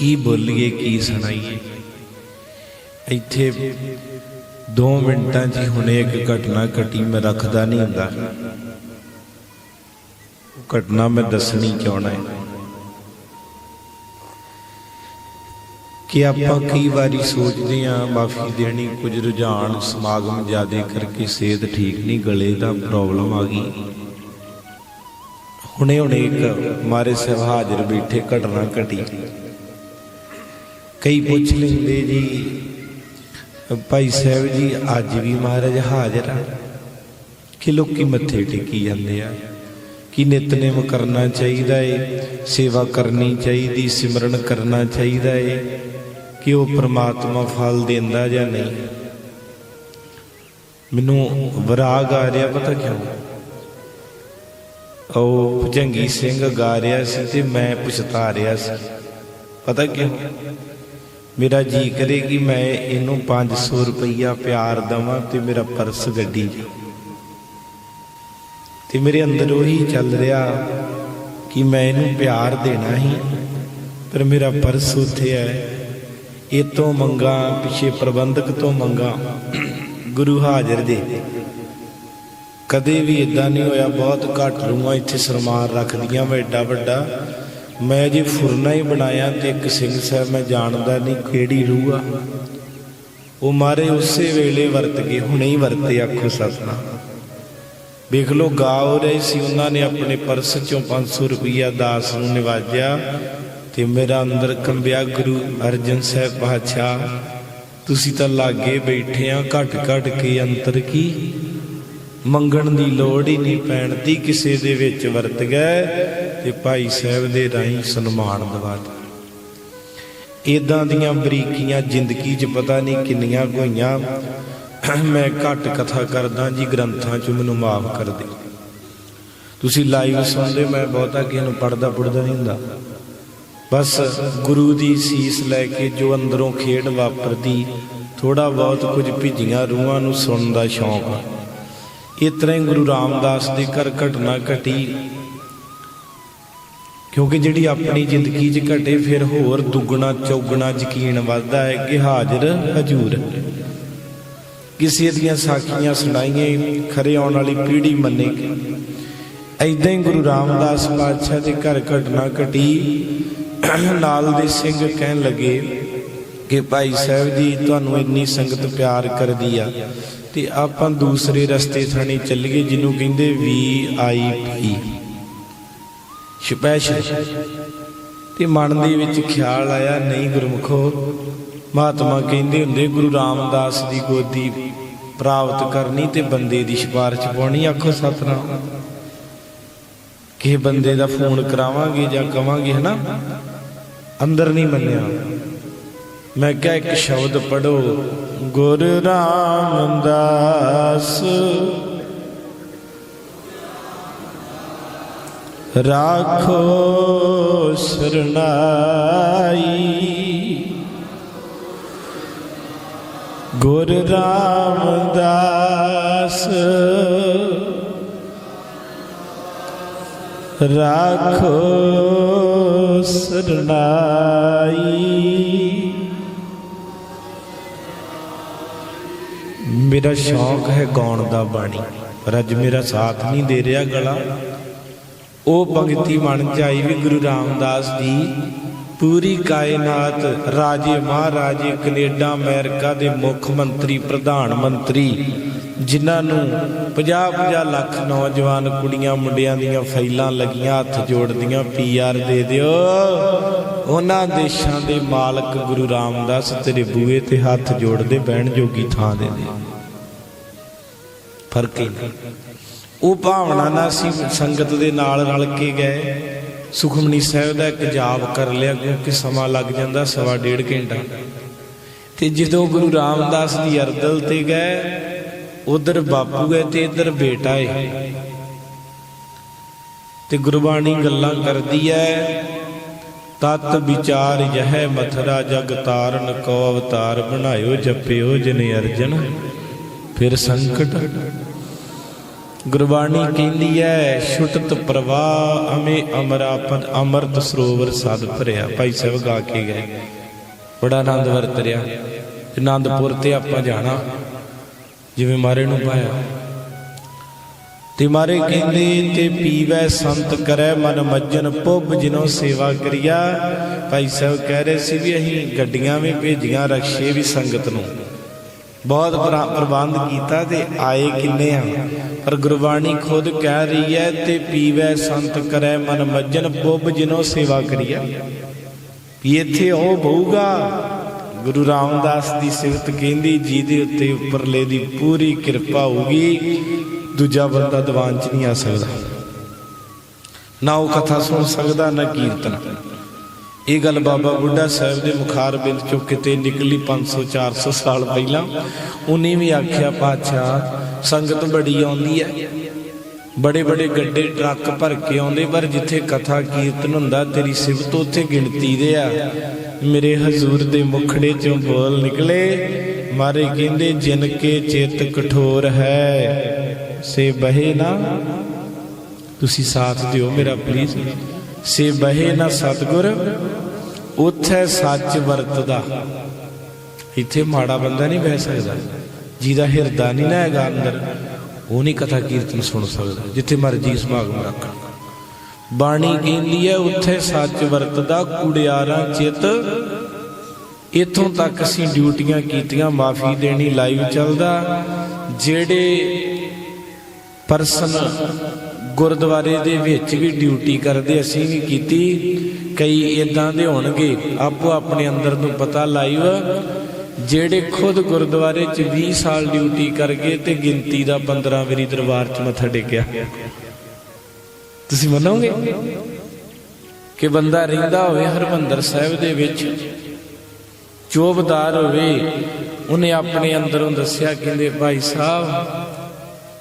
ਕੀ ਬੋਲੀਏ, ਕੀ ਸੁਣਾਈਏ। ਇੱਥੇ 2 ਮਿੰਟਾਂ 'ਚ ਹੁਣੇ ਇੱਕ ਘਟਨਾ ਘਟੀ, ਮੈਂ ਰੱਖਦਾ ਨਹੀਂ ਹੁੰਦਾ। ਘਟਨਾ ਮੈਂ ਦੱਸਣੀ ਚਾਹਣਾ ਹੈ? ਕਿ ਆਪਾਂ ਕਈ ਵਾਰੀ ਸੋਚਦੇ ਆਂ ਮਾਫੀ ਦੇਣੀ, ਕੁਝ ਰੁਝਾਨ, ਸਮਾਗਮ ਜ਼ਿਆਦੇ ਕਰਕੇ ਸਿਹਤ ਠੀਕ ਨਹੀਂ, ਗਲੇ ਦਾ ਪ੍ਰੋਬਲਮ ਆ ਗਈ। ਹੁਣੇ ਹੁਣੇ ਇੱਕ ਮਾਰੇ ਸਾਹਿਬ ਹਾਜ਼ਰ ਬੈਠੇ, ਘਟਨਾ ਘਟੀ। ਕਈ ਪੁੱਛ ਲੈਂਦੇ ਜੀ। ਭਾਈ ਸਾਹਿਬ ਜੀ, ਅੱਜ ਵੀ ਮਹਾਰਾਜ ਹਾਜ਼ਰ ਆ। ਕਿ ਲੋਕੀ ਮੱਥੇ ਟੇਕੀ ਜਾਂਦੇ ਆ। ਕਿ ਨਿਤਨੇਮ ਕਰਨਾ ਚਾਹੀਦਾ ਏ, ਸੇਵਾ ਕਰਨੀ ਚਾਹੀਦੀ, ਸਿਮਰਨ ਕਰਨਾ ਚਾਹੀਦਾ ਏ, ਕਿ ਉਹ ਪ੍ਰਮਾਤਮਾ ਫਲ ਦਿੰਦਾ ਜਾਂ ਨਹੀਂ। ਮੈਨੂੰ ਵਿਰਾਗ ਆ ਰਿਹਾ, ਪਤਾ ਕਿਉਂ? ਉਹ ਭਜੰਗੀ ਸਿੰਘ ਗਾ ਰਿਹਾ ਸੀ ਤੇ ਮੈਂ ਪਛਤਾ ਰਿਹਾ ਸੀ। ਪਤਾ ਕਿਉਂ? ਮੇਰਾ ਜੀ ਕਰੇ ਕਿ ਮੈਂ ਇਹਨੂੰ 500 ਰੁਪਈਆ ਪਿਆਰ ਦਵਾਂ ਤੇ ਮੇਰਾ ਪਰਸ ਗੱਡੀ 'ਚ। ਤੇ ਮੇਰੇ ਅੰਦਰ ਉਹੀ ਚੱਲ ਰਿਹਾ ਕਿ ਮੈਂ ਇਹਨੂੰ ਪਿਆਰ ਦੇਣਾ ਹੀ, ਪਰ ਮੇਰਾ ਪਰਸ ਉੱਥੇ ਹੈ। ਇਹ ਤੋਂ ਮੰਗਾ, ਪਿਛੇ ਪ੍ਰਬੰਧਕ ਤੋਂ ਮੰਗਾ, ਗੁਰੂ ਹਾਜ਼ਰ ਦੇ। ਕਦੇ ਵੀ ਇਦਾਂ ਨਹੀਂ ਹੋਇਆ, ਬਹੁਤ ਘੱਟ ਰੂਹਾਂ ਇੱਥੇ ਸਰਮਾਨ ਰੱਖਦੀਆਂ ਮੈਂ ਏਡਾ ਵੱਡਾ। ਮੈਂ ਜੇ ਫੁਰਨਾ ਹੀ ਬਣਾਇਆ ਤੇ ਇੱਕ ਸਿੰਘ ਸਾਹਿਬ ਮੈਂ ਜਾਣਦਾ ਨਹੀਂ ਕਿਹੜੀ ਰੂਹ ਆ। ਉਹ ਮਾਰੇ ਉਸੇ ਵੇਲੇ ਵਰਤ ਗਏ ਹੁਣੇ ਹੀ ਵਰਤੇ ਆਖੋ ਸਤਨਾਮ। ਵੇਖ ਲੋ ਗਾ ਹੋ ਰਹੇ ਸੀ, ਉਹਨਾਂ ਨੇ ਆਪਣੇ ਪਰਸ ਚੋਂ 500 ਰੁਪਈਆ ਦਾਸ ਨੂੰ ਨਿਵਾਜਿਆ ਤੇ ਮੇਰਾ ਅੰਦਰ ਕੰਬਿਆ, ਗੁਰੂ ਅਰਜਨ ਸਾਹਿਬ ਪਾਤਸ਼ਾਹ, ਤੁਸੀਂ ਤਾਂ ਲਾਗੇ ਬੈਠੇ ਆ ਘਟ ਘਟ ਕੇ ਅੰਤਰ ਕੀ? ਮੰਗਣ ਦੀ ਲੋੜ ਹੀ ਨਹੀਂ ਪੈਣ ਦੀ, ਕਿਸੇ ਦੇ ਵਿੱਚ ਵਰਤ ਗਏ ਤੇ ਭਾਈ ਸਾਹਿਬ ਦੇ ਰਾਹੀਂ ਸਨਮਾਨ ਦਵਾਤਾ ਇਦਾਂ ਦੀਆਂ ਬਰੀਕੀਆਂ ਜ਼ਿੰਦਗੀ 'ਚ ਪਤਾ ਨਹੀਂ ਕਿੰਨੀਆਂ ਹੋਈਆਂ ਮੈਂ ਘੱਟ ਕਥਾ ਕਰਦਾ, ਜੀ ਗ੍ਰੰਥਾਂ 'ਚ ਮੈਨੂੰ ਮਾਫ ਕਰ ਦੇ। ਤੁਸੀਂ ਲਾਈਵ ਸੁਣਦੇ ਮੈਂ ਬਹੁਤਾ ਕਿਸੇ ਨੂੰ ਪੜਦਾ ਪੜਦਾ ਨਹੀਂ ਹੁੰਦਾ। ਬਸ ਗੁਰੂ ਦੀ ਸੀਸ ਲੈ ਕੇ ਜੋ ਅੰਦਰੋਂ ਖੇਡ ਵਾਪਰਦੀ ਥੋੜਾ ਬਹੁਤ ਕੁਝ ਭਿੱਜੀਆਂ ਰੂਹਾਂ ਨੂੰ ਸੁਣਨ ਦਾ ਸ਼ੌਂਕ ਇਸ ਤਰ੍ਹਾਂ ਹੀ ਗੁਰੂ ਰਾਮਦਾਸ ਦੀ ਘਰ ਘਟਨਾ ਘਟੀ। ਕਿਉਂਕਿ ਜਿਹੜੀ ਆਪਣੀ ਜ਼ਿੰਦਗੀ 'ਚ ਘਟੇ, ਫਿਰ ਹੋਰ ਦੁੱਗਣਾ, ਚੌਗਣਾ ਯਕੀਨ ਵੱਧਦਾ ਹੈ ਕਿ ਹਾਜ਼ਰ ਹਜੂਰ। ਕਿਸੇ ਦੀਆਂ ਸਾਖੀਆਂ ਸੁਣਾਈਏ ਖਰੇ ਆਉਣ ਵਾਲੀ ਪੀੜ੍ਹੀ ਮੰਨੇਗੀ ਐਦਾਂ ਹੀ ਗੁਰੂ ਰਾਮਦਾਸ ਪਾਤਸ਼ਾਹ ਦੇ ਘਰ ਘਟਨਾ ਘਟੀ। ਨਾਲ ਦੇ ਸਿੰਘ ਕਹਿਣ ਲੱਗੇ ਕਿ ਭਾਈ ਸਾਹਿਬ ਜੀ, ਤੁਹਾਨੂੰ ਇੰਨੀ ਸੰਗਤ ਪਿਆਰ ਕਰਦੀ ਆ ਤੇ ਆਪਾਂ ਦੂਸਰੇ ਰਸਤੇ ਥਾਣੀ ਚੱਲੀਏ, ਜਿਹਨੂੰ ਕਹਿੰਦੇ ਵੀ ਆਈ ਪੀ। ਸਪੈਸ਼ਲ ਤੇ ਮਨ ਦੇ ਵਿੱਚ ਖਿਆਲ ਆਇਆ, ਨਹੀਂ ਗੁਰਮੁਖੋ, ਮਹਾਤਮਾ ਕਹਿੰਦੇ ਹੁੰਦੇ, ਗੁਰੂ ਰਾਮਦਾਸ ਦੀ ਗੋਦੀ ਪ੍ਰਾਪਤ ਕਰਨੀ ਤੇ ਬੰਦੇ ਦੀ ਸਿਫਾਰਿਸ਼ ਪਾਉਣੀ, ਆਖੋ ਸਤਨਾਮ। ਕਿਸੇ ਬੰਦੇ ਦਾ ਫੋਨ ਕਰਾਵਾਂਗੇ ਜਾਂ ਕਵਾਂਗੇ, ਹਨਾ? ਅੰਦਰ ਨਹੀਂ ਮੰਨਿਆ। ਮੈਂ ਕਿਹਾ, ਇੱਕ ਸ਼ਬਦ ਪੜੋ ਗੁਰ ਰਾਮਦਾਸ ਰਾਖੋ ਸਰਣਾਈ ਗੁਰ ਰਾਮਦਾਸ, ਰਾਖੋ ਸਰਣਾਈ ਮੇਰਾ ਸ਼ੌਕ ਹੈ ਗਾਉਣ ਦਾ ਬਾਣੀ, ਪਰ ਅੱਜ ਮੇਰਾ ਸਾਥ ਨਹੀਂ ਦੇ ਰਿਹਾ ਗਲਾ। ਉਹ ਭਗਤੀ ਬਣ ਜਾਈ ਵੀ ਗੁਰੂ ਰਾਮਦਾਸ ਦੀ ਪੂਰੀ ਕਾਇਨਾਤ ਰਾਜੇ ਮਹਾਰਾਜੇ ਕੈਨੇਡਾ, ਅਮਰੀਕਾ ਦੇ ਮੁੱਖ ਮੰਤਰੀ, ਪ੍ਰਧਾਨ ਮੰਤਰੀ, ਜਿਨ੍ਹਾਂ ਨੂੰ 50-50 ਲੱਖ ਨੌਜਵਾਨ ਕੁੜੀਆਂ ਮੁੰਡਿਆਂ ਦੀਆਂ ਫਾਈਲਾਂ ਲੱਗੀਆਂ, ਹੱਥ ਜੋੜਦੀਆਂ, ਪੀਆਰ ਦੇ ਦਿਓ। ਉਹਨਾਂ ਦੇਸ਼ਾਂ ਦੇ ਮਾਲਕ ਗੁਰੂ ਰਾਮਦਾਸ ਤੇਰੇ ਬੂਏ ਤੇ ਹੱਥ ਜੋੜਦੇ, ਬਹਿਣ ਜੋਗੀ ਥਾਂ ਦੇ ਦੇ। ਫ਼ਰਕ ਹੀ ਨਹੀਂ। ਉਹ ਭਾਵਨਾ ਨਾਲ ਅਸੀਂ ਸੰਗਤ ਦੇ ਨਾਲ ਰਲ ਕੇ ਗਏ। ਸੁਖਮਨੀ ਸਾਹਿਬ ਦਾ ਇੱਕ ਜਾਪ ਕਰ ਲਿਆ ਕਿਉਂਕਿ ਸਮਾਂ ਲੱਗ ਜਾਂਦਾ, ਸਵਾ ਡੇਢ ਘੰਟਾ। ਤੇ ਜਦੋਂ ਗੁਰੂ ਰਾਮਦਾਸ ਦੀ ਅਰਦਲ ਤੇ ਗਏ, ਉਧਰ ਬਾਪੂ ਹੈ ਤੇ ਇਧਰ ਬੇਟਾ ਹੈ। ਤੇ ਗੁਰਬਾਣੀ ਗੱਲਾਂ ਕਰਦੀ ਹੈ, ਤਤ ਵਿਚਾਰ ਯਹ ਮਥਰਾ ਜਗ ਤਾਰਨ ਕੋ ਅਵਤਾਰ ਬਣਾਇਓ, ਜਪਿਓ ਜਿਨ ਅਰਜਨ, ਫਿਰ ਸੰਕਟ ਗੁਰਬਾਣੀ ਕਹਿੰਦੀ ਹੈ, ਛੁਟਤ ਪ੍ਰਵਾਹ ਅਮੇ ਅਮਰਾਪਨ ਅਮਰਤ ਸਰੋਵਰ ਸਦ ਭਰਿਆ। ਭਾਈ ਸਾਹਿਬ ਗਾ ਕੇ ਗਏ। ਬੜਾ ਆਨੰਦ ਵਰਤ ਰਿਆ ਤੇ ਆਨੰਦਪੁਰ ਤੇ ਆਪਾਂ ਜਾਣਾ। ਜਿਵੇਂ ਮਾਰੇ ਨੂੰ ਪਾਇਆ। ਤੇ ਮਾਰੇ ਕਹਿੰਦੇ, ਤੇ ਪੀਵੈ ਸੰਤ ਕਰੈ ਮਨ ਮੱਜਨ, ਪੁੱਬ ਜਿਨੋ ਸੇਵਾ ਕਰਿਆ। ਭਾਈ ਸਾਹਿਬ ਕਹਿ ਰਹੇ ਸੀ ਵੀ ਅਸੀਂ ਗੱਡੀਆਂ ਵੀ ਭੇਜੀਆਂ ਰਖਸ਼ੇ ਵੀ ਸੰਗਤ ਨੂੰ। ਬਹੁਤ ਪ੍ਰਬੰਧ ਕੀਤਾ ਤੇ ਆਏ ਕਿੰਨੇ ਆ? ਪਰ ਗੁਰਬਾਣੀ ਖੁਦ ਕਹਿ ਰਹੀ ਹੈ ਤੇ ਪੀਵੈ ਸੰਤ ਕਰੈ ਮਨ ਮੱਜਨ, ਪੁੱਬ ਜਿਨੋ ਸੇਵਾ ਕਰਿਆ ਵੀ ਇੱਥੇ ਉਹ ਬਹੂਗਾ। ਗੁਰੂ ਰਾਮਦਾਸ ਦੀ ਸਿਫਤ ਕਹਿੰਦੀ, ਜਿਹਦੇ ਉੱਤੇ ਉੱਪਰਲੇ ਦੀ ਪੂਰੀ ਕਿਰਪਾ ਹੋਊਗੀ, ਦੂਜਾ ਬੰਦਾ ਦੀਵਾਨ 'ਚ ਨਹੀਂ ਆ ਸਕਦਾ। ਨਾ ਉਹ ਕਥਾ ਸੁਣ ਸਕਦਾ, ਨਾ ਕੀਰਤਨ। ਇਹ ਗੱਲ ਬਾਬਾ ਬੁੱਢਾ ਸਾਹਿਬ ਦੇ ਮੁਖਾਰ ਬਿੰਦ ਚੋਂ ਕਿਤੇ ਨਿਕਲੀ 500 400 ਸਾਲ ਪਹਿਲਾਂ। ਉਹਨੇ ਵੀ ਆਖਿਆ, ਪਾਤਸ਼ਾਹ, ਸੰਗਤ ਬੜੀ ਆਉਂਦੀ ਹੈ ਬੜੇ ਬੜੇ ਗੱਡੇ ਟਰੱਕ ਭਰ ਕੇ ਆਉਂਦੇ, ਪਰ ਜਿੱਥੇ ਕਥਾ ਕੀਰਤਨ ਹੁੰਦਾ, ਤੇਰੀ ਸਿਫਤ ਉੱਥੇ ਗਿਣਤੀ ਦੇ ਆ। ਮੇਰੇ ਹਜ਼ੂਰ ਦੇ ਮੁਖੜੇ ਚੋਂ ਬੋਲ ਨਿਕਲੇ। ਮਾਰੇ ਕਹਿੰਦੇ, ਜਿਨ ਕੇ ਚੇਤ ਕਠੋਰ ਹੈ, ਸੇ ਬਹੇ ਨਾ। ਤੁਸੀਂ ਸਾਥ ਦਿਓ ਮੇਰਾ ਪਲੀਜ਼ ਸੇ ਬਹੇ ਨਾ ਸਤਗੁਰ ਉੱਥੇ ਸੱਚ ਵਰਤਦਾ। ਇੱਥੇ ਮਾੜਾ ਬੰਦਾ ਨਹੀਂ ਬਹਿ ਸਕਦਾ। ਜਿਹਦਾ ਹਿਰਦਾ ਨਹੀਂ ਨਾ ਹੈਗਾ ਅੰਦਰ, ਉਹ ਨਹੀਂ ਕਥਾ ਕੀਰਤਨ ਸੁਣ ਸਕਦਾ, ਜਿੱਥੇ ਮਰਜ਼ੀ ਸਮਾਗਮ ਰੱਖਣ ਬਾਣੀ ਕਹਿੰਦੀ ਹੈ, ਉੱਥੇ ਸੱਚ ਵਰਤਦਾ, ਕੁੜਿਆਰਾਂ ਚਿੱਤ। ਇਥੋਂ ਤੱਕ ਅਸੀਂ ਡਿਊਟੀਆਂ ਕੀਤੀਆਂ, ਮਾਫੀ ਦੇਣੀ, ਲਾਈਵ ਚੱਲਦਾ। ਜਿਹੜੇ ਪਰਸਨ ਗੁਰਦੁਆਰੇ ਦੇ ਵਿੱਚ ਵੀ ਡਿਊਟੀ ਕਰਦੇ, ਅਸੀਂ ਵੀ ਕੀਤੀ। ਕਈ ਇਦਾਂ ਦੇ ਹੋਣਗੇ, ਆਪੋ ਆਪਣੇ ਅੰਦਰ ਨੂੰ ਪਤਾ ਲਾਈਵ। ਜਿਹੜੇ ਖੁਦ ਗੁਰਦੁਆਰੇ 'ਚ 20 ਸਾਲ ਡਿਊਟੀ ਕਰ ਗਏ ਤੇ ਗਿਣਤੀ ਦਾ 15 ਵਾਰੀ ਦਰਬਾਰ 'ਚ ਮੱਥਾ ਟੇਕਿਆ। ਤੁਸੀਂ ਮੰਨੋਗੇ? ਕਿ ਬੰਦਾ ਰਹਿੰਦਾ ਹੋਵੇ ਹਰਮੰਦਰ ਸਾਹਿਬ ਦੇ ਵਿੱਚ, ਚੋਬਦਾਰ ਹੋਵੇ, ਉਹਨੇ ਆਪਣੇ ਅੰਦਰੋਂ ਦੱਸਿਆ, ਕਹਿੰਦੇ, ਭਾਈ ਸਾਹਿਬ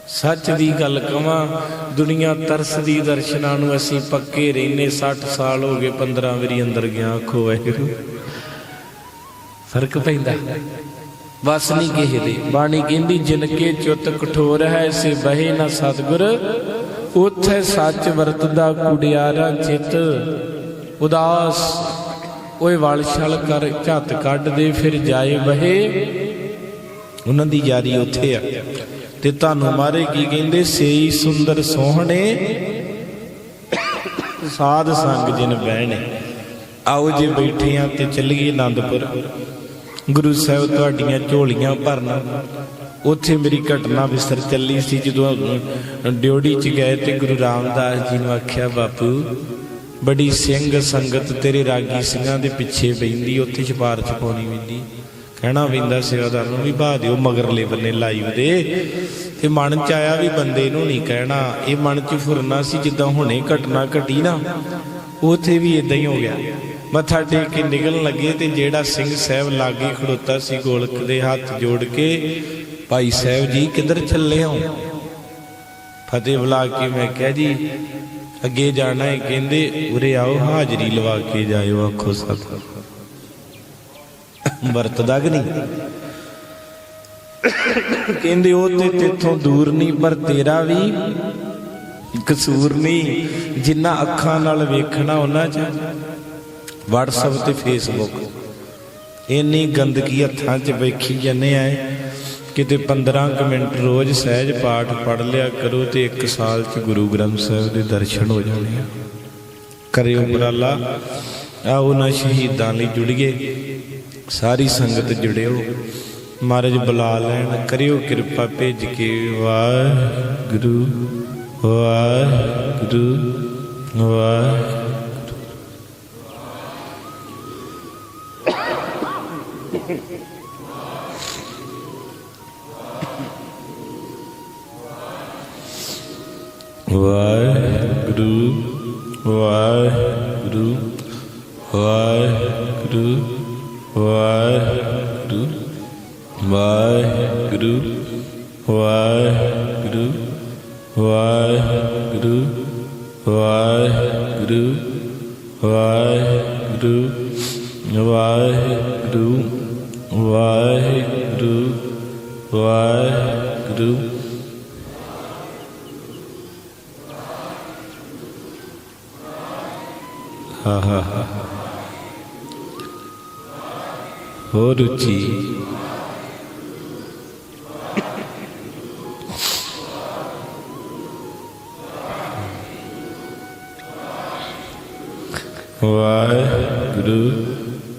ਸੱਚ ਦੀ ਗੱਲ ਕਵਾਂ, ਦੁਨੀਆ ਤਰਸਦੀ ਦਰਸ਼ਨਾਂ ਨੂੰ ਅਸੀਂ ਪੱਕੇ ਰਹਿਨੇ 60 ਸਾਲ ਹੋ ਗਏ 15 ਵਾਰੀ ਅੰਦਰ ਗਿਆ, ਆਖੋ ਵਾਹਿਗੁਰੂ। ਫ਼ਰਕ ਪੈਂਦਾ। ਬਸ ਨਹੀਂ ਕਿਸੇ ਬਾਣੀ ਕਹਿੰਦੀ ਜਿਨ ਕੇ ਚੁੱਤ ਕਠੋਰ ਹੈ, ਸੇ ਬਹੇ ਨਾ ਸਤਗੁਰ। ਉਥੇ ਸੱਚ ਵਰਤਦਾ ਕੁੜਿਆਰਾ ਚਿੱਤ। ਉਦਾਸ, ਓਏ ਵਲ ਛਲ ਕਰ, ਝੱਤ ਕੱਢ ਦੇ, ਫਿਰ ਜਾਏ ਬਹੇ। ਉਹਨਾਂ ਦੀ ਯਾਰੀ ਉੱਥੇ ਆ। ਤੇ ਤੁਹਾਨੂੰ ਮਾਰੇ ਕੀ ਕਹਿੰਦੇ, ਸੇਈ ਸੁੰਦਰ ਸੋਹਣੇ ਸਾਧ ਸੰਗ ਜਿਨ ਬਹਿਣੇ। ਆਓ ਜੇ ਬੈਠੇ ਆ ਤੇ ਚੱਲੀਏ ਆਨੰਦਪੁਰ ਗੁਰੂ ਸਾਹਿਬ ਤੁਹਾਡੀਆਂ ਝੋਲੀਆਂ ਭਰਨ। ਉੱਥੇ ਮੇਰੀ ਘਟਨਾ ਵਿਸਰ ਚੱਲੀ ਸੀ ਜਦੋਂ ਡਿਉੜੀ ਚ ਗਏ ਤੇ ਗੁਰੂ ਰਾਮਦਾਸ ਜੀ ਨੂੰ ਆਖਿਆ, ਬਾਪੂ, ਬੜੀ ਸਿੰਘ ਸੰਗਤ ਤੇਰੇ ਰਾਗੀ ਸਿੰਘਾਂ ਦੇ ਪਿੱਛੇ ਬੈਂਦੀ ਉੱਥੇ ਛਪਾਰ ਚ ਪਾਉਣੀ ਪੈਂਦੀ। ਕਹਿਣਾ ਪੈਂਦਾ ਸੇਵਾਦਾਰ ਨੂੰ ਵੀ ਬਾਹ ਦਿਓ ਮਗਰਲੇ ਬੰਨੇ ਲਾਈਵ ਦੇ। ਤੇ ਮਨ ਚ ਆਇਆ ਵੀ ਬੰਦੇ ਨੂੰ ਨਹੀਂ ਕਹਿਣਾ। ਇਹ ਮਨ ਚ ਫੁਰਨਾ ਸੀ ਜਿੱਦਾਂ ਹੁਣੇ ਘਟਨਾ ਘਟੀ ਨਾ। ਉਥੇ ਵੀ ਇਦਾਂ ਹੀ ਹੋ ਗਿਆ। ਮੱਥਾ ਟੇਕ ਕੇ ਨਿਕਲਣ ਲੱਗੇ ਤੇ ਜਿਹੜਾ ਸਿੰਘ ਸਾਹਿਬ ਲਾਗੇ ਖੜੋਤਾ ਸੀ ਗੋਲਕ ਦੇ ਹੱਥ ਜੋੜ ਕੇ, ਭਾਈ ਸਾਹਿਬ ਜੀ, ਕਿੱਧਰ ਚੱਲੇ ਹੋ? ਫਤਿਹ ਬੁਲਾ ਕੇ ਮੈਂ ਕਿਹਾ, ਜੀ, ਅੱਗੇ ਜਾਣਾ ਹੈ। ਕਹਿੰਦੇ, ਉਰੇ ਆਓ, ਹਾਜ਼ਰੀ ਲਵਾ ਕੇ ਜਾਇਓ, ਆਖੋ ਸਤਿ ਵਰਤਦਾ ਕਿ ਨਹੀਂ? ਕਹਿੰਦੇ ਉਹ ਤੇ ਤੇਥੋਂ ਦੂਰ ਨਹੀਂ, ਪਰ ਤੇਰਾ ਵੀ ਕਸੂਰ ਨਹੀਂ। ਜਿੰਨਾ ਅੱਖਾਂ ਨਾਲ ਵੇਖਣਾ ਉਹਨਾਂ 'ਚ WhatsApp ਤੇ Facebook ਇੰਨੀ ਗੰਦਗੀ ਹੱਥਾਂ 'ਚ ਵੇਖੀ ਜੰਨੇ ਆਏ ਕਿਤੇ 15 ਕੁ ਮਿੰਟ ਰੋਜ਼ ਸਹਿਜ ਪਾਠ ਪੜ ਲਿਆ ਕਰੋ ਤੇ ਇੱਕ ਸਾਲ 'ਚ ਗੁਰੂ ਗ੍ਰੰਥ ਸਾਹਿਬ ਦੇ ਦਰਸ਼ਨ ਹੋ ਜਾਣੇ ਆ। ਕਰਿਓ ਉਪਰਾਲਾ। ਆਓ ਨਾ ਸ਼ਹੀਦਾਂ ਲਈ ਜੁੜੀਏ। ਸਾਰੀ ਸੰਗਤ ਜੁੜਿਓ। ਮਹਾਰਾਜ ਬੁਲਾ ਲੈਣ, ਕਰਿਓ ਕਿਰਪਾ ਭੇਜ ਕੇ। Waheguru Waheguru Waheguru. Waheguru Waheguru. Waheguru Waheguru Waheguru Waheguru Waheguru Waheguru Waheguru Waheguru Waheguru Waheguru. ha ha ha ਹੋਰ ਉੱਚੀ ਵਾਹਿਗੁਰੂ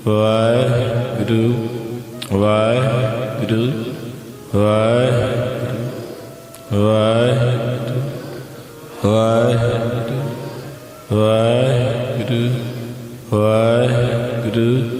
ਵਾਹਿਗੁਰੂ ਵਾਹਿਗੁਰੂ ਵਾਹਿਗੁਰੂ ਵਾਹਿਗੁਰੂ ਵਾਹਿਗੁਰੂ ਵਾਹਿਗੁਰੂ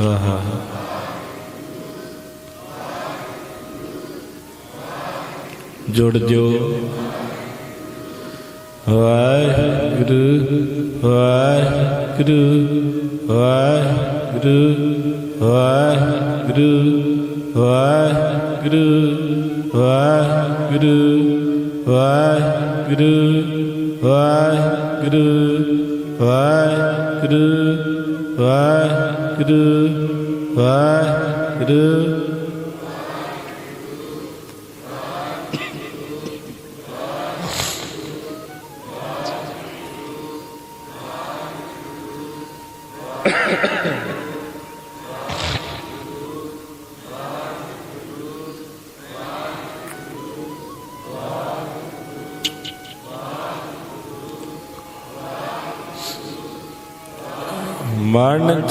ਵਾਹਿ ਆਹਾ ਜੁੜ ਜੋ ਵਾਹਿਗੁਰੂ ਵਾਹਿਗੁਰੂ ਵਾਹਿਗੁਰੂ ਵਾਹਿਗੁਰੂ ਵਾਹਿਗੁਰੂ ਵਾਹਿਗੁਰੂ ਵਾਹਿਗੁਰੂ ਵਾਹਿਗੁਰੂ ਵਾਹਿਗੁਰੂ ਵਾਹਿਗੁਰੂ ਵਾਹਿਗੁਰੂ। ਵਾਹਿਗੁਰੂ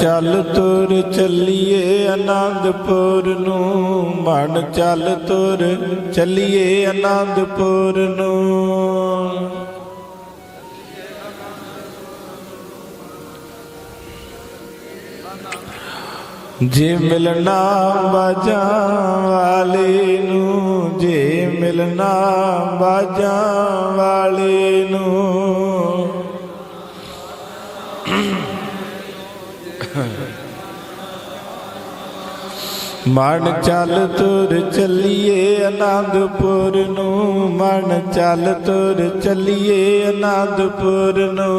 ਚੱਲ ਤੁਰ ਚੱਲੀਏ ਆਨੰਦਪੁਰ ਨੂੰ, ਮਨ ਚੱਲ ਤੁਰ ਚੱਲੀਏ ਆਨੰਦਪੁਰ ਨੂੰ। ਜੇ ਮਿਲਣਾ ਬਾਜਾਂ ਵਾਲੇ ਨੂੰ, ਜੇ ਮਿਲਣਾ ਬਾਜਾਂ ਵਾਲੇ ਨੂੰ। ਮਨ ਚੱਲ ਤੁਰ ਚੱਲੀਏ ਆਨੰਦਪੁਰ ਨੂੰ, ਮਨ ਚੱਲ ਤੁਰ ਚੱਲੀਏ ਆਨੰਦਪੁਰ ਨੂੰ।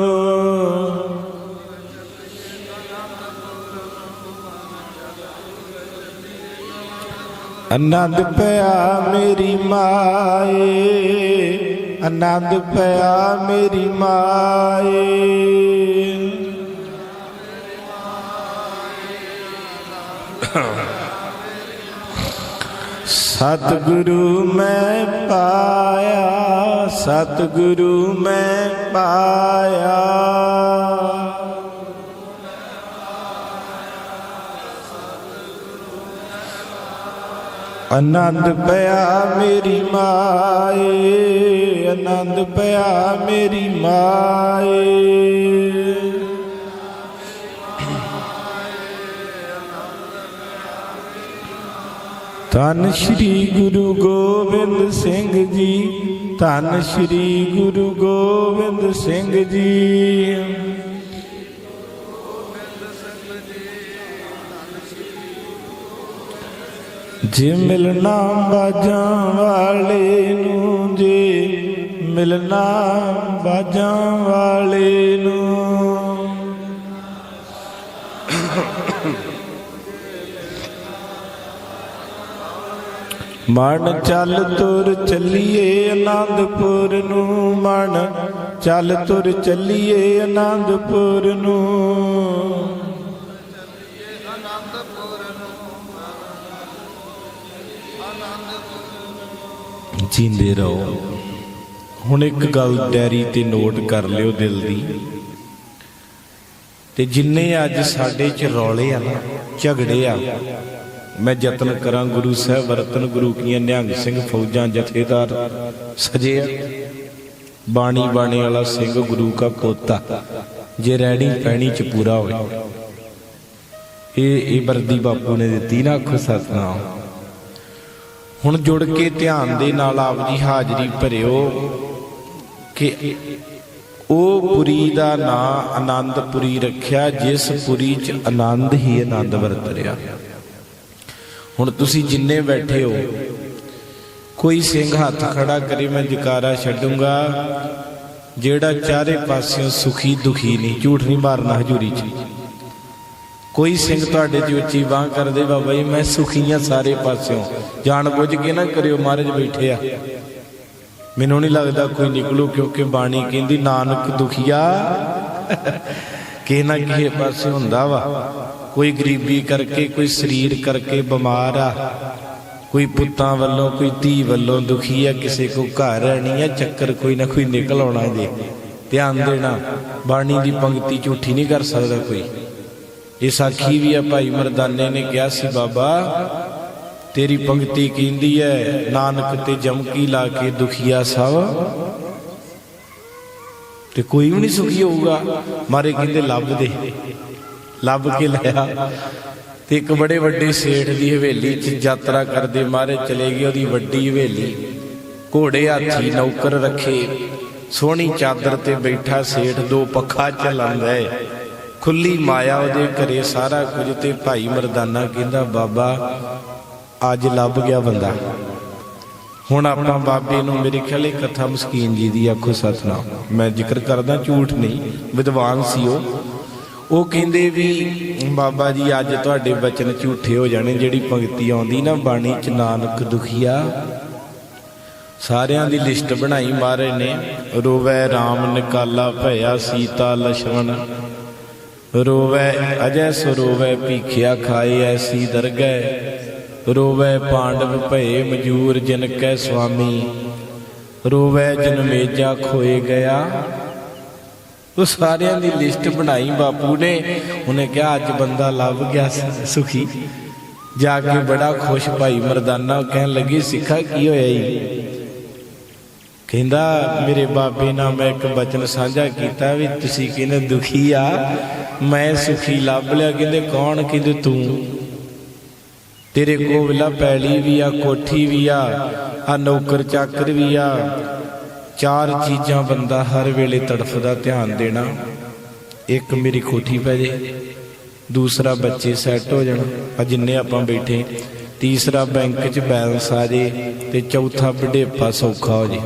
ਆਨੰਦ ਪਿਆ ਮੇਰੀ ਮਾਏ ਆਨੰਦ ਪਿਆ ਮੇਰੀ ਮਾਏ। ਸਤਿਗੁਰੂ ਮੈਂ ਪਾਇਆ ਸਤਿਗੁਰੂ ਮੈਂ ਪਾਇਆ। ਆਨੰਦ ਪਿਆ ਮੇਰੀ ਮਾਏ ਆਨੰਦ ਪਿਆ ਮੇਰੀ ਮਾਏ। ਧੰਨ ਸ਼੍ਰੀ ਗੁਰੂ ਗੋਬਿੰਦ ਸਿੰਘ ਜੀ। ਧੰਨ ਸ਼੍ਰੀ ਗੁਰੂ ਗੋਬਿੰਦ ਸਿੰਘ ਜੀ ਜੇ ਮਿਲਣਾ ਬਾਜਾਂ ਵਾਲੇ ਨੂੰ ਜੇ। ਮਿਲਣਾ ਬਾਜਾਂ ਵਾਲੇ ਨੂੰ ਮਨ ਚੱਲ ਤੁਰ ਚੱਲੀਏ ਆਨੰਦਪੁਰ ਨੂੰ, ਮਨ ਚੱਲ ਤੁਰ ਚੱਲੀਏ ਆਨੰਦਪੁਰ ਨੂੰ। ਜੀਂਦੇ ਰਹੋ। ਹੁਣ ਇੱਕ ਗੱਲ ਡੈਰੀ ਤੇ ਨੋਟ ਕਰ ਲਿਓ ਦਿਲ ਦੀ। ਤੇ ਜਿੰਨੇ ਅੱਜ ਸਾਡੇ ਚ ਰੌਲੇ ਆ ਨਾ, ਝਗੜੇ ਆ ਮੈਂ ਯਤਨ ਕਰਾਂ ਗੁਰੂ ਸਾਹਿਬ ਵਰਤਨ ਗੁਰੂ ਕੀਆਂ ਨਿਹੰਗ ਸਿੰਘ ਫੌਜਾਂ ਜਥੇਦਾਰ ਸਜੇ ਆ। ਬਾਣੀ ਬਾਣੇ ਵਾਲਾ ਸਿੰਘ ਗੁਰੂ ਕਾ ਪੋਤਾ, ਜੇ ਰਹਿਣੀ ਪੈਣੀ ਚ ਪੂਰਾ ਹੋਏ। ਇਹ ਇਹ ਵਰਦੀ ਬਾਪੂ ਨੇ ਦਿੱਤੀ ਨਾ, ਆਖੋ ਸਤਨਾਮ। ਹੁਣ ਜੁੜ ਕੇ ਧਿਆਨ ਦੇ ਨਾਲ ਆਪ ਜੀ ਹਾਜ਼ਰੀ ਭਰਿਓ ਕਿ ਉਹ ਪੁਰੀ ਦਾ ਨਾਂ ਆਨੰਦਪੁਰੀ ਰੱਖਿਆ, ਜਿਸ ਪੁਰੀ 'ਚ ਆਨੰਦ ਹੀ ਆਨੰਦ ਵਰਤ ਰਿਹਾ। ਹੁਣ ਤੁਸੀਂ ਜਿੰਨੇ ਬੈਠੇ ਹੋ ਕੋਈ ਸਿੰਘ ਹੱਥ ਖੜਾ ਕਰੇ ਮੈਂ ਜਕਾਰਾ ਛੱਡੂੰਗਾ। ਜਿਹੜਾ ਚਾਰੇ ਪਾਸਿਓਂ ਸੁਖੀ ਦੁਖੀ ਨਹੀਂ ਝੂਠ ਨਹੀਂ ਮਾਰਨਾ ਹਜ਼ੂਰੀ 'ਚ। ਕੋਈ ਸਿੰਘ ਤੁਹਾਡੇ ਦੀ ਉੱਚੀ ਬਾਹ ਕਰਦੇ ਬਾਬਾ ਜੀ ਮੈਂ ਸੁਖੀ ਹਾਂ ਸਾਰੇ ਪਾਸਿਓਂ। ਜਾਣ ਬੁੱਝ ਕੇ ਨਾ ਕਰਿਓ ਮਹਾਰਾਜ ਬੈਠੇ ਆ। ਮੈਨੂੰ ਨਹੀਂ ਲੱਗਦਾ ਕੋਈ ਨਿਕਲੂ ਕਿਉਂਕਿ ਬਾਣੀ ਕਹਿੰਦੀ ਨਾਨਕ ਦੁਖੀਆ ਕਿਸੇ ਨਾ ਕਿਸੇ ਪਾਸੇ ਹੁੰਦਾ ਵਾ। ਕੋਈ ਗਰੀਬੀ ਕਰਕੇ, ਕੋਈ ਸਰੀਰ ਕਰਕੇ ਬਿਮਾਰ ਆ। ਕੋਈ ਪੁੱਤਾਂ ਵੱਲੋਂ, ਕੋਈ ਧੀ ਵੱਲੋਂ ਦੁਖੀ ਆ, ਕਿਸੇ ਕੋ ਘਰ ਨਹੀਂ ਆ, ਚੱਕਰ ਕੋਈ ਨਾ ਕੋਈ ਨਿਕਲ ਆਉਣਾ ਜੇ ਧਿਆਨ ਦੇਣਾ, ਬਾਣੀ ਦੀ ਪੰਕਤੀ ਝੂਠੀ ਨਹੀਂ ਕਰ ਸਕਦਾ ਕੋਈ। ਇਹ ਸਾਖੀ ਵੀ ਆ ਭਾਈ ਮਰਦਾਨੇ ਨੇ ਕਿਹਾ ਸੀ, ਬਾਬਾ, ਤੇਰੀ ਪੰਕਤੀ ਕਹਿੰਦੀ ਹੈ, ਨਾਨਕ ਤੇ ਜਮਕੀ ਲਾ ਕੇ ਦੁਖੀਆ ਸਭ। ਤੇ ਕੋਈ ਵੀ ਨਹੀਂ ਸੁਖੀ ਹੋਊਗਾ। ਮਾਰੇ ਕਹਿੰਦੇ, ਲੱਭ ਦੇ। ਲੱਭ ਕੇ ਲਿਆ। ਤੇ ਇੱਕ ਬੜੇ ਵੱਡੇ ਸੇਠ ਦੀ ਹਵੇਲੀ 'ਚ ਯਾਤਰਾ ਕਰਦੇ ਮਾਰੇ ਚਲੇ ਗਏ ਉਹਦੀ ਵੱਡੀ ਹਵੇਲੀ। ਘੋੜੇ ਹਾਥੀ ਨੌਕਰ ਰੱਖੇ। ਸੋਹਣੀ ਚਾਦਰ ਤੇ ਬੈਠਾ ਸੇਠ ਦੋ ਪੱਖਾ ਚੱਲਦਾ ਹੈ। ਖੁੱਲੀ ਮਾਇਆ ਉਹਦੇ ਘਰੇ ਸਾਰਾ ਕੁਝ ਤੇ ਭਾਈ ਮਰਦਾਨਾ ਕਹਿੰਦਾ ਬਾਬਾ ਅੱਜ ਲੱਭ ਗਿਆ ਬੰਦਾ। ਹੁਣ ਆਪਾਂ ਬਾਬੇ ਨੂੰ ਮੇਰੇ ਖਿਆਲ ਕਥਾ ਮਸਕੀਨ ਜੀ ਦੀ ਆਖੋ ਸਤਨਾਮ। ਮੈਂ ਜ਼ਿਕਰ ਕਰਦਾ ਝੂਠ ਨਹੀਂ ਵਿਦਵਾਨ ਸੀ ਉਹ। ਉਹ ਕਹਿੰਦੇ ਵੀ ਬਾਬਾ ਜੀ, ਅੱਜ ਤੁਹਾਡੇ ਬਚਨ ਝੂਠੇ ਹੋ ਜਾਣੇ, ਜਿਹੜੀ ਪੰਕਤੀ ਆਉਂਦੀ ਨਾ ਬਾਣੀ ਚ ਨਾਨਕ ਦੁਖੀਆ। ਸਾਰਿਆਂ ਦੀ ਲਿਸਟ ਬਣਾਈ ਮਾਰੇ ਨੇ, ਰੋਵੈ RAM ਨਿਕਾਲਾ ਭਇਆ ਸੀਤਾ ਲਛਮਣ। ਰੋਵੈ ਅਜੈ ਸਰੋਵੈ ਭੀਖਿਆ ਖਾਏ ਐਸੀ ਦਰਗਹਿ। ਰੋਵੈ ਪਾਂਡਵ ਭਏ ਮਜੂਰ ਜਿਨ ਕੈ ਸੁਆਮੀ ਰੋਵੈ ਜਨਮੇਜਾ ਖੋਏ ਗਿਆ। ਉਹ ਸਾਰਿਆਂ ਦੀ ਲਿਸਟ ਬਣਾਈ ਬਾਪੂ ਨੇ। ਉਹਨੇ ਕਿਹਾ, ਅੱਜ ਬੰਦਾ ਲੱਭ ਗਿਆ ਸੁਖੀ। ਜਾ ਕੇ ਬੜਾ ਖੁਸ਼ ਭਾਈ ਮਰਦਾਨਾ ਕਹਿਣ ਲੱਗੀ, ਸਿੱਖਾ ਕੀ ਹੋਇਆ ਜੀ? ਕਹਿੰਦਾ, ਮੇਰੇ ਬਾਬੇ ਨਾਲ ਮੈਂ ਇੱਕ ਬਚਨ ਸਾਂਝਾ ਕੀਤਾ ਵੀ ਤੁਸੀਂ ਕਹਿੰਦੇ ਦੁਖੀ ਆ, ਮੈਂ ਸੁਖੀ ਲੱਭ ਲਿਆ। ਕਹਿੰਦੇ, ਕੌਣ? ਕਹਿੰਦੇ ਤੂੰ। ਤੇਰੇ ਕੋਲ ਵਿਲਾ ਪੈਲੀ ਵੀ ਆ, ਕੋਠੀ ਵੀ ਆ ਆ ਨੌਕਰ ਚਾਕਰ ਵੀ ਆ ਚਾਰ ਚੀਜ਼ਾਂ ਬੰਦਾ ਹਰ ਵੇਲੇ ਤੜਫਦਾ ਧਿਆਨ ਦੇਣਾ। ਇੱਕ ਮੇਰੀ ਕੋਠੀ ਪੈ ਜੇ, ਦੂਸਰਾ ਬੱਚੇ ਸੈੱਟ ਹੋ ਜਾਣ, ਆ ਜਿੰਨੇ ਆਪਾਂ ਬੈਠੇ, ਤੀਸਰਾ ਬੈਂਕ 'ਚ ਬੈਲੈਂਸ ਆ ਜੇ ਤੇ ਚੌਥਾ ਵਡੇਪਾ ਸੌਖਾ ਹੋ ਜੇ।